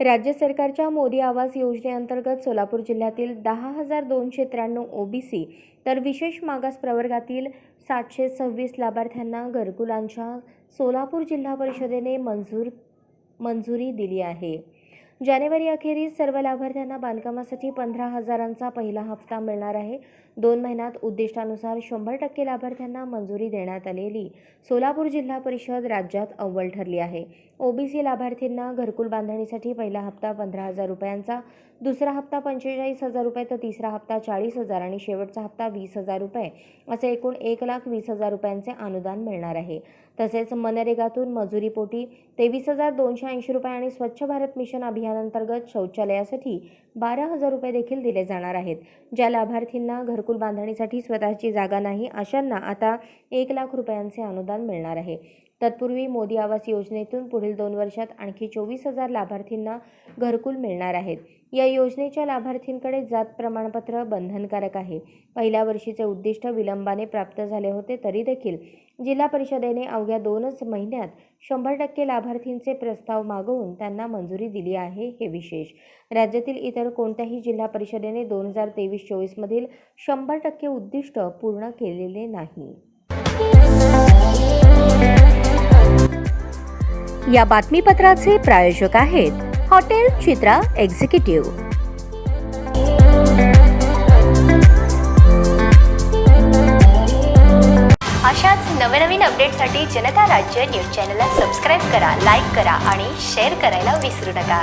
राज्य सरकारच्या मोदी आवास योजनेअंतर्गत सोलापूर जिल्ह्यातील दहा हजार दोनशे त्र्याण्णव ओबीसी तर विशेष मागास प्रवर्गातील सातशे सव्वीस लाभार्थ्यांना घरकुलांच्या सोलापूर जिल्हा परिषदेने मंजूर मंजुरी दिली आहे. जानेवारी अखेरीस सर्व लाभार्थ्यांना बांधकामासाठी पंधरा हजारांचा पहिला हप्ता मिळणार आहे. दोन महिन्यात उद्दिष्टानुसार शंभर टक्के लाभार्थ्यांना मंजुरी देण्यात आलेली सोलापूर जिल्हा परिषद राज्यात अव्वल ठरली आहे. ओबीसी लाभार्थींना घरकुल बांधणीसाठी पहिला हप्ता पंधरा हजार रुपयांचा दुसरा हप्ता पंचेचाळीस हजार रुपये तर तिसरा हप्ता चाळीस हजार आणि शेवटचा हप्ता वीस हजार रुपये. असे एकूण एक लाख वीस हजार रुपयांचे अनुदान मिळणार आहे. तसेच मनरेगातून मजुरीपोटी तेवीस हजार दोनशे ऐंशी रुपये आणि स्वच्छ भारत मिशन अभियानांतर्गत शौचालयासाठी बारा हजार रुपये देखील दिले जाणार आहेत. ज्या लाभार्थींना घरकुल बांधणीसाठी स्वतःची जागा नाही अशांना आता एक लाख रुपयांचे अनुदान मिळणार आहे. तत्पूर्वी मोदी आवास योजनेतून पुढील दोन वर्षात आणखी चोवीस हजार लाभार्थींना घरकुल मिळणार आहेत. या योजनेच्या लाभार्थींकडे जात प्रमाणपत्र बंधनकारक आहे. पहिल्या वर्षीचे उद्दिष्ट विलंबाने प्राप्त झाले होते तरी देखील जिल्हा परिषदेने अवघ्या दोनच महिन्यात शंभर टक्के लाभार्थींचे प्रस्ताव मागवून त्यांना मंजुरी दिली आहे हे विशेष. राज्यातील इतर कोणत्याही जिल्हा परिषदेने दोन हजार तेवीस चोवीसमधील शंभर टक्के उद्दिष्ट पूर्ण केलेले नाही. या बातमीपत्राचे प्रायोजक आहेत हॉटेल चित्रा एक्झिक्युटिव्ह. अशाच नवनवीन अपडेटसाठी जनता राज्य न्यूज चॅनलला सबस्क्राईब करा लाईक करा आणि शेअर करायला विसरू नका.